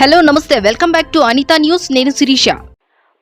Hello నమస్తే. Welcome back to Anitha news. నేను శిరీష.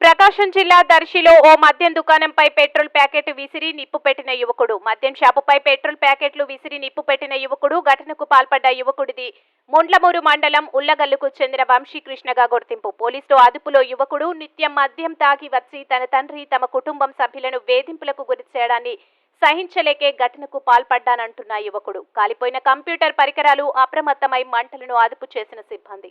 ప్రకాశం జిల్లా దర్శిలో ఓ మద్యం దుకాణంపై పెట్రోల్ ప్యాకెట్ విసిరి నిప్పు పెట్టిన యువకుడు. మద్యం షాపుపై పెట్రోల్ ప్యాకెట్లు విసిరి నిప్పు పెట్టిన యువకుడు ఘటనకు పాల్పడ్డ యువకుడిది ముండ్లమూరు మండలం ఉల్లగల్లుకు చెందిన వంశీకృష్ణగా గుర్తింపు. పోలీసులు అదుపులో యువకుడు నిత్యం మద్యం తాగి వచ్చి తన తండ్రి తమ కుటుంబం సభ్యులను వేధింపులకు గురి చేయడాన్ని సహించలేకే ఘటనకు పాల్పడ్డానంటున్న యువకుడు. కాలిపోయిన కంప్యూటర్ పరికరాలు అప్రమత్తమై మంటలను అదుపు చేసిన సిబ్బంది.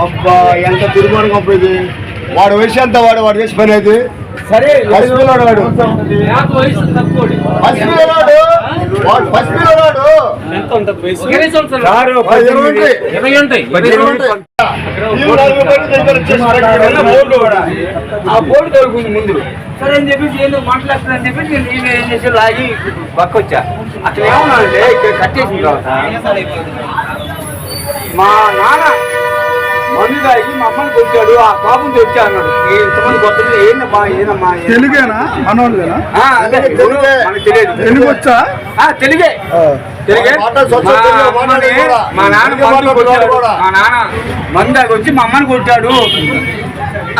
అబ్బా ఎంత దుర్మార్గం పోయింది వాడు వయసు ఎంత? వాడు వాడు చేసి పని అయితే సరే పసిపిల్లవాడు వాడు. పసిపిల్లవాడు వాడు పసిపిల్లవాడు. మంది దగ్గర చేసి పెట్టాడు. ఆ బోర్డు దొరుకుతుంది ముందు. సరే అని చెప్పేసి ఏందో మాట్లాడుతున్నా అని చెప్పేసి నేను ఏం చేసి లాగి పక్క వచ్చా అక్కడ ఏమన్నా అంటే ఇక్కడ కట్టేసిన తర్వాత మా నాన్న మందు తాగి మా అమ్మని కొట్టాడు ఆ పాపం తెచ్చా అన్నాడు. ఇంతమంది కొత్తది ఏందమ్మా ఏనమ్మా ఏనమ్మా? తెలుగేనా? మనోళ్ళేనా అదే తెలుగు. మనకు తెలియదు. తెలుగు వచ్చా ఆ, తెలుగే. మా నాన్న మందు కొట్టాడు. మా నాన్న మందాకి వచ్చి మా అమ్మని కొట్టాడు.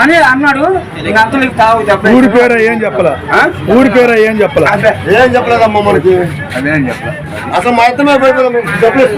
అని అన్నాడు. ఇంక అంతలోకి తాగు ఊరి చెప్పలేదు పేరు ఏం చెప్పలా? ఆ? ఊరి పేరు ఏం చెప్పలా? ఏం చెప్పలేదమ్మా మనకి? అదేం చెప్పలేదు అసలు మా పోయిపోయాం చెప్పలేదు?